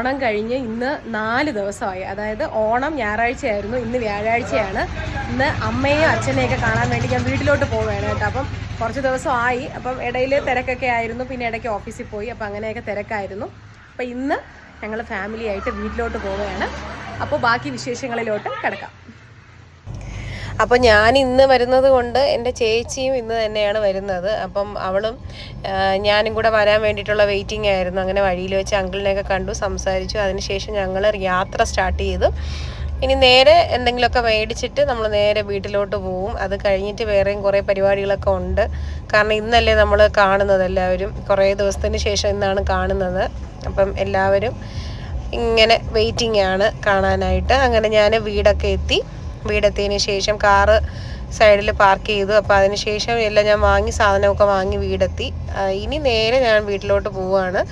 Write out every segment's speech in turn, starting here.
ഓണം കഴിഞ്ഞ് ഇന്ന് നാല് ദിവസമായി. അതായത് ഓണം ഞായറാഴ്ചയായിരുന്നു ഇന്ന് വ്യാഴാഴ്ചയാണ്. ഇന്ന് അമ്മയെയും അച്ഛനെയൊക്കെ കാണാൻ വേണ്ടി ഞാൻ വീട്ടിലോട്ട് പോവുകയാണ് കേട്ടോ. അപ്പം കുറച്ച് ദിവസമായി. അപ്പം ഇടയിൽ തിരക്കൊക്കെ ആയിരുന്നു. പിന്നെ ഇടയ്ക്ക് ഓഫീസിൽ പോയി. അപ്പം അങ്ങനെയൊക്കെ തിരക്കായിരുന്നു. അപ്പം ഇന്ന് ഞങ്ങൾ ഫാമിലിയായിട്ട് വീട്ടിലോട്ട് പോവുകയാണ്. അപ്പോൾ ബാക്കി വിശേഷങ്ങളിലോട്ട് കിടക്കാം. അപ്പോൾ ഞാൻ ഇന്ന് വരുന്നത് കൊണ്ട് എന്റെ ചേച്ചിയും ഇന്ന് തന്നെയാണ് വരുന്നത്. അപ്പം അവളും ഞാനും കൂടെ വരാൻ വേണ്ടിയിട്ടുള്ള വെയിറ്റിംഗ് ആയിരുന്നു. അങ്ങനെ വഴിയിൽ വെച്ച് അങ്കിളിനെയൊക്കെ കണ്ടു സംസാരിച്ചു. അതിനുശേഷം ഞങ്ങൾ യാത്ര സ്റ്റാർട്ട് ചെയ്തു. ഇനി നേരെ എന്തെങ്കിലുമൊക്കെ മേടിച്ചിട്ട് നമ്മൾ നേരെ വീട്ടിലോട്ട് പോവും. അത് കഴിഞ്ഞിട്ട് വേറെയും കുറേ പരിപാടികളൊക്കെ ഉണ്ട്. കാരണം ഇന്നല്ലേ നമ്മൾ കാണുന്നത് എല്ലാവരും. കുറേ ദിവസത്തിന് ശേഷം ഇന്നാണ് കാണുന്നത്. അപ്പം എല്ലാവരും ഇങ്ങനെ വെയിറ്റിംഗ് ആണ് കാണാനായിട്ട്. അങ്ങനെ ഞാൻ വീടൊക്കെ എത്തി. വീടെത്തിയതിന് ശേഷം കാറ് സൈഡിൽ പാർക്ക് ചെയ്തു. അപ്പോൾ അതിന് ശേഷം എല്ലാം ഞാൻ വാങ്ങി സാധനമൊക്കെ വാങ്ങി വീടെത്തി. ഇനി നേരെ ഞാൻ വീട്ടിലോട്ട് പോവുകയാണ്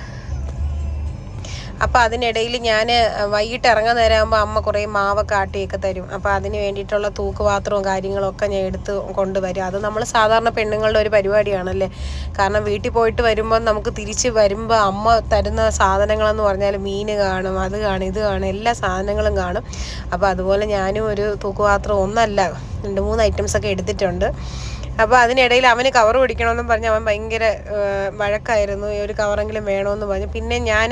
അപ്പോൾ അതിനിടയിൽ ഞാൻ വൈകിട്ട് ഇറങ്ങാൻ നേരമാകുമ്പോൾ അമ്മ കുറേ മാവൊക്കെ ആട്ടിയൊക്കെ തരും. അപ്പോൾ അതിന് വേണ്ടിയിട്ടുള്ള തൂക്കുപാത്രവും കാര്യങ്ങളൊക്കെ ഞാൻ എടുത്ത് കൊണ്ടുവരും. അത് നമ്മൾ സാധാരണ പെണ്ണുങ്ങളുടെ ഒരു പരിപാടിയാണല്ലേ? കാരണം വീട്ടിൽ പോയിട്ട് വരുമ്പോൾ നമുക്ക് തിരിച്ച് വരുമ്പോൾ അമ്മ തരുന്ന സാധനങ്ങളെന്ന് പറഞ്ഞാൽ മീൻ കാണും അത് കാണും ഇത് കാണും എല്ലാ സാധനങ്ങളും കാണും. അപ്പോൾ അതുപോലെ ഞാനും ഒരു തൂക്കുപാത്രം ഒന്നല്ല രണ്ട് മൂന്ന് ഐറ്റംസ് ഒക്കെ എടുത്തിട്ടുണ്ട്. അപ്പോൾ അതിനിടയിൽ അവന് കവർ പിടിക്കണമെന്നും പറഞ്ഞ് അവൻ ഭയങ്കര വഴക്കായിരുന്നു. ഈ ഒരു കവറെങ്കിലും വേണമെന്ന് പറഞ്ഞു. പിന്നെ ഞാൻ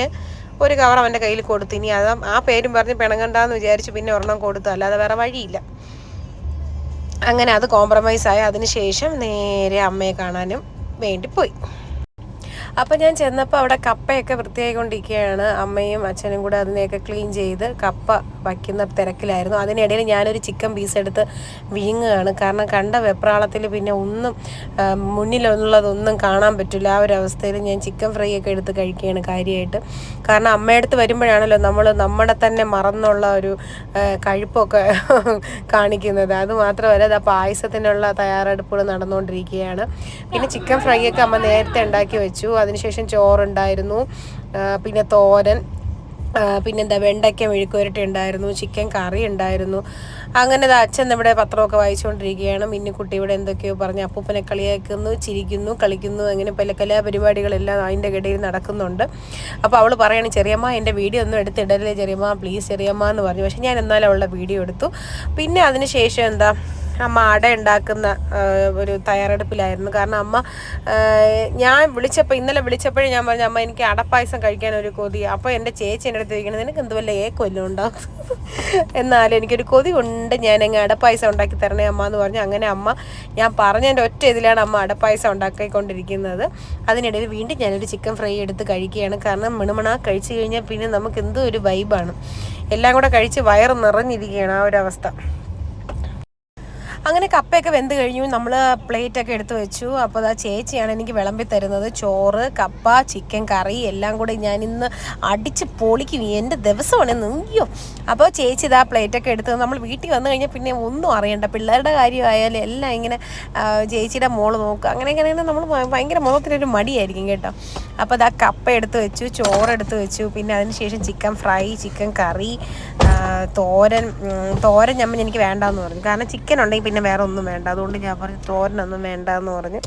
ഒരു കവർ അവന്റെ കയ്യിൽ കൊടുത്തു. ഇനി അത് ആ പേരും പറഞ്ഞ് പിണങ്ങണ്ടെന്ന് വിചാരിച്ച് പിന്നെ ഒരെണ്ണം കൊടുത്തു. അല്ലാതെ വേറെ വഴിയില്ല. അങ്ങനെ അത് കോംപ്രമൈസ് ആയി അതിന് ശേഷം നേരെ അമ്മയെ കാണാനും വേണ്ടി പോയി. അപ്പം ഞാൻ ചെന്നപ്പോൾ അവിടെ കപ്പയൊക്കെ വൃത്തിയായിക്കൊണ്ടിരിക്കുകയാണ്. അമ്മയും അച്ഛനും കൂടെ അതിനെയൊക്കെ ക്ലീൻ ചെയ്ത് കപ്പ വയ്ക്കുന്ന തിരക്കിലായിരുന്നു. അതിനിടയിൽ ഞാനൊരു ചിക്കൻ പീസ് എടുത്ത് വീങ്ങുകയാണ്. കാരണം കണ്ട വെപ്രാളത്തിൽ പിന്നെ ഒന്നും മുന്നിലുള്ളതൊന്നും കാണാൻ പറ്റില്ല. ആ ഒരു അവസ്ഥയിൽ ഞാൻ ചിക്കൻ ഫ്രൈ ഒക്കെ എടുത്ത് കഴിക്കുകയാണ് കാര്യമായിട്ട്. കാരണം അമ്മയടുത്ത് വരുമ്പോഴാണല്ലോ നമ്മൾ നമ്മുടെ തന്നെ മറന്നുള്ള ഒരു കഴിപ്പൊക്കെ കാണിക്കുന്നത്. അത് മാത്രമല്ല അത് പായസത്തിനുള്ള തയ്യാറെടുപ്പുകൾ നടന്നുകൊണ്ടിരിക്കുകയാണ്. പിന്നെ ചിക്കൻ ഫ്രൈ ഒക്കെ അമ്മ നേരത്തെ ഉണ്ടാക്കി വെച്ചു. അതിനുശേഷം ചോറുണ്ടായിരുന്നു. പിന്നെ തോരൻ പിന്നെ പിന്നെന്താ വെണ്ടയ്ക്ക മെഴുക്കുരട്ടി ഉണ്ടായിരുന്നു ചിക്കൻ കറി ഉണ്ടായിരുന്നു. അങ്ങനെ അച്ഛൻ നമ്മുടെ പത്രമൊക്കെ വായിച്ചുകൊണ്ടിരിക്കുകയാണ്. മിന്നിക്കുട്ടി ഇവിടെ എന്തൊക്കെയോ പറഞ്ഞ്. അപ്പൂപ്പനെ കളിയാക്കുന്നു ചിരിക്കുന്നു കളിക്കുന്നു അങ്ങനെ പല കലാപരിപാടികളെല്ലാം അതിന്റെ ഇടയിൽ നടക്കുന്നുണ്ട്. അപ്പോൾ അവൾ പറയണം ചെറിയമ്മ എന്റെ വീഡിയോ ഒന്നും എടുത്തിടല്ലേ ചെറിയമ്മ പ്ലീസ് ചെറിയമ്മ എന്ന് പറഞ്ഞു. പക്ഷേ ഞാൻ എന്നാലും അവളുടെ വീഡിയോ എടുത്തു. പിന്നെ അതിന് ശേഷം എന്താ അമ്മ അട ഉണ്ടാക്കുന്ന ഒരു തയ്യാറെടുപ്പിലായിരുന്നു. കാരണം അമ്മ ഞാൻ വിളിച്ചപ്പോൾ ഇന്നലെ വിളിച്ചപ്പോഴും ഞാൻ പറഞ്ഞു അമ്മ എനിക്ക് അടപ്പായസം കഴിക്കാൻ ഒരു കൊതി. അപ്പോൾ എന്റെ ചേച്ചി എന്റെ അടുത്ത് ചോദിക്കണം നിനക്ക് എന്ത് വല്ല കൊല്ലം ഉണ്ടാവും എന്നാലും എനിക്കൊരു കൊതി കൊണ്ട് ഞാൻ അങ്ങ് അടപ്പായസം ഉണ്ടാക്കി തരണേ അമ്മ എന്ന് പറഞ്ഞു. അങ്ങനെ അമ്മ ഞാൻ പറഞ്ഞതിന്റെ ഒറ്റ ഇതിലാണ് അമ്മ അടപ്പായസം ഉണ്ടാക്കിക്കൊണ്ടിരിക്കുന്നത്. അതിനിടയിൽ വീണ്ടും ഞാനൊരു ചിക്കൻ ഫ്രൈ എടുത്ത് കഴിക്കുകയാണ്. കാരണം മിണുമണ കഴിച്ചു കഴിഞ്ഞാൽ പിന്നെ നമുക്ക് എന്തോ ഒരു വൈബാണ് എല്ലാം കൂടെ കഴിച്ച് വയറ് നിറഞ്ഞിരിക്കുകയാണ് ആ ഒരു അവസ്ഥ. അങ്ങനെ കപ്പയൊക്കെ വെന്ത് കഴിഞ്ഞു. നമ്മൾ പ്ലേറ്റൊക്കെ എടുത്തു വെച്ചു. അപ്പോൾ അതാ ചേച്ചിയാണ് എനിക്ക് വിളമ്പി തരുന്നത്. ചോറ് കപ്പ ചിക്കൻ കറി എല്ലാം കൂടി ഞാൻ ഇന്ന് അടിച്ച് പൊളിക്കും. എന്റെ ദിവസമാണ് നീയോ അപ്പോൾ ചേച്ചി ഇതാ പ്ലേറ്റൊക്കെ എടുത്ത് നമ്മൾ വീട്ടിൽ വന്നു കഴിഞ്ഞാൽ പിന്നെ ഒന്നും അറിയണ്ട. പിള്ളേരുടെ കാര്യമായാലും എല്ലാം ഇങ്ങനെ ചേച്ചിയുടെ മോൾ നോക്കുക. അങ്ങനെ ഇങ്ങനെ നമ്മൾ ഭയങ്കര മുഖത്തിനൊരു മടിയായിരിക്കും കേട്ടോ. അപ്പോൾ അതാ കപ്പ എടുത്ത് വെച്ചു ചോറ് എടുത്ത് വെച്ചു. പിന്നെ അതിന് ശേഷം ചിക്കൻ ഫ്രൈ ചിക്കൻ കറി തോരൻ തോരൻ ഞമ്മൻ എനിക്ക് വേണ്ടാന്ന് പറഞ്ഞു. കാരണം ചിക്കൻ ഉണ്ടെങ്കിൽ പിന്നെ വേറെ ഒന്നും വേണ്ട. അതുകൊണ്ട് ഞാൻ പറഞ്ഞു തോരനൊന്നും വേണ്ട എന്ന് പറഞ്ഞു.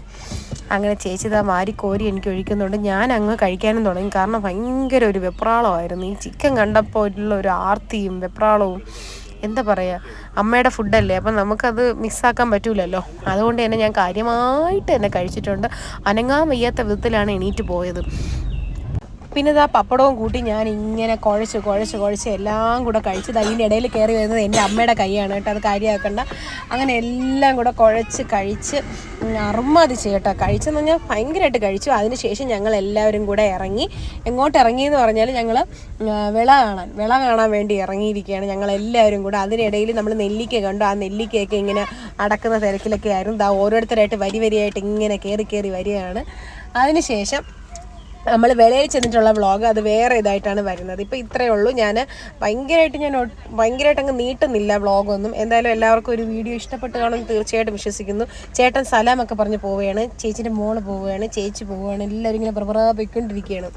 അങ്ങനെ ചേച്ചി ഇതാ കോരി എനിക്ക് ഒഴിക്കുന്നുണ്ട്. ഞാൻ അങ്ങ് കഴിക്കാനും തുടങ്ങി. കാരണം ഭയങ്കര ഒരു വെപ്രാളമായിരുന്നു. ഈ ചിക്കൻ കണ്ടപ്പോൾ ഉള്ള ഒരു ആർത്തിയും വെപ്രാളവും എന്താ പറയുക അമ്മയുടെ ഫുഡല്ലേ. അപ്പം നമുക്കത് മിസ്സാക്കാൻ പറ്റൂലല്ലോ. അതുകൊണ്ട് തന്നെ ഞാൻ കാര്യമായിട്ട് തന്നെ കഴിച്ചിട്ടുണ്ട്. അനങ്ങാൻ വയ്യാത്ത വിധത്തിലാണ് എണീറ്റ് പോയത്. പിന്നെ ഇതാ പപ്പടവും കൂട്ടി ഞാൻ ഇങ്ങനെ കുഴച്ച് കുഴച്ച് കുഴച്ച് എല്ലാം കൂടെ കഴിച്ചത് അതിന്റെ ഇടയിൽ കയറി വരുന്നത് എന്റെ അമ്മയുടെ കൈയാണ് കേട്ടോ അത് കാര്യമാക്കണ്ട. അങ്ങനെ എല്ലാം കൂടെ കുഴച്ച് കഴിച്ച് അറുമതിച്ച് കേട്ടോ. കഴിച്ചെന്ന് പറഞ്ഞാൽ ഭയങ്കരമായിട്ട് കഴിച്ചു. അതിനുശേഷം ഞങ്ങൾ എല്ലാവരും കൂടെ ഇറങ്ങി. എങ്ങോട്ട് ഇറങ്ങി എന്ന് പറഞ്ഞാൽ ഞങ്ങൾ വിള കാണാൻ വിള കാണാൻ വേണ്ടി ഇറങ്ങിയിരിക്കുകയാണ് ഞങ്ങൾ എല്ലാവരും കൂടെ. അതിനിടയിൽ നമ്മൾ നെല്ലിക്ക കണ്ടു. ആ നെല്ലിക്കയൊക്കെ ഇങ്ങനെ അടക്കുന്ന തിരക്കിലൊക്കെ ആയിരുന്നു. ദാ ഓരോരുത്തരായിട്ട് വരി വരിയായിട്ട് ഇങ്ങനെ കയറി കയറി വരികയാണ്. അതിനുശേഷം നമ്മൾ വിലയിൽ ചെന്നിട്ടുള്ള വ്ളോഗ് അത് വേറെ ഇതായിട്ടാണ് വരുന്നത്. ഇപ്പോൾ ഇത്രയേ ഉള്ളൂ. ഞാൻ ഭയങ്കരമായിട്ട് ഞാൻ ഭയങ്കരമായിട്ട് അങ്ങ് നീട്ടുന്നില്ല വ്ളോഗൊന്നും. എന്തായാലും എല്ലാവർക്കും ഒരു വീഡിയോ ഇഷ്ടപ്പെട്ട് കാണുമെന്ന് തീർച്ചയായിട്ടും വിശ്വസിക്കുന്നു. ചേട്ടൻ സലാമൊക്കെ പറഞ്ഞ് പോവുകയാണ്. ചേച്ചിന്റെ മോൾ പോവുകയാണ്. ചേച്ചി പോവുകയാണ്. എല്ലാവരും ഇങ്ങനെ പ്രഭ്രാ പോയിക്കൊണ്ടിരിക്കുകയാണ്.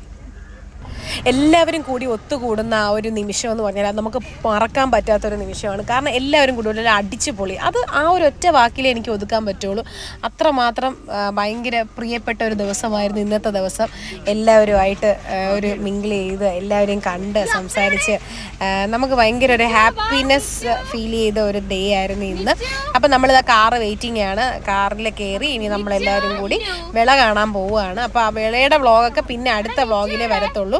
എല്ലാവരും കൂടി ഒത്തുകൂടുന്ന ആ ഒരു നിമിഷം എന്ന് പറഞ്ഞാൽ അത് നമുക്ക് മറക്കാൻ പറ്റാത്തൊരു നിമിഷമാണ്. കാരണം എല്ലാവരും കൂടി ഒരു അടിച്ചു പൊളി. അത് ആ ഒരു ഒറ്റ വാക്കിലേ എനിക്ക് ഒതുക്കാൻ പറ്റുള്ളൂ. അത്രമാത്രം ഭയങ്കര പ്രിയപ്പെട്ട ഒരു ദിവസമായിരുന്നു ഇന്നത്തെ ദിവസം. എല്ലാവരുമായിട്ട് ഒരു മിങ്കിൾ ചെയ്ത് എല്ലാവരെയും കണ്ട് സംസാരിച്ച് നമുക്ക് ഭയങ്കര ഒരു ഹാപ്പിനെസ് ഫീൽ ചെയ്ത ഒരു ഡേ ആയിരുന്നു ഇന്ന്. അപ്പം നമ്മളിതാ കാറ് വെയിറ്റിംഗ് ആണ്. കാറിൽ കയറി ഇനി നമ്മളെല്ലാവരും കൂടി വിള കാണാൻ പോവുകയാണ്. അപ്പോൾ ആ വിളയുടെ വ്ളോഗൊക്കെ പിന്നെ അടുത്ത വ്ളോഗിലേ വരത്തുള്ളൂ.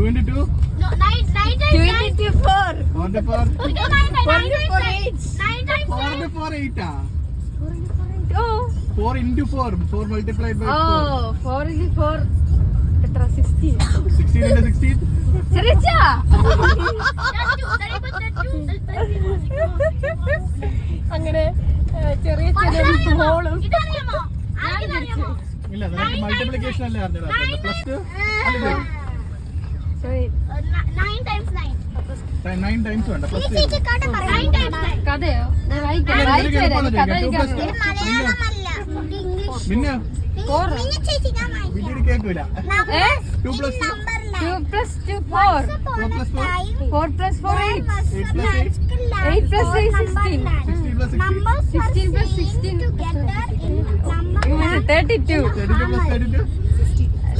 22? No, 9, 9 times 24. 24? 24 8. 9 times 4 8. 4 into 4. 4 multiplied by 4. Oh, 4 into 4. Petra 16. 16 into 16? Sricha! അങ്ങനെ ചെറിയ ചെറിയ സ്മോളും ഇല്ല മൾട്ടിപ്ലിക്കേഷൻ അല്ലേ അറിഞ്ഞത് പ്ലസ് ടു കഥയോ? പിന്നെ? കേൾക്കൂല. Two plus two plus two four four plus four eight plus sixteen sixteen plus sixteen 16 plus 16 thirty two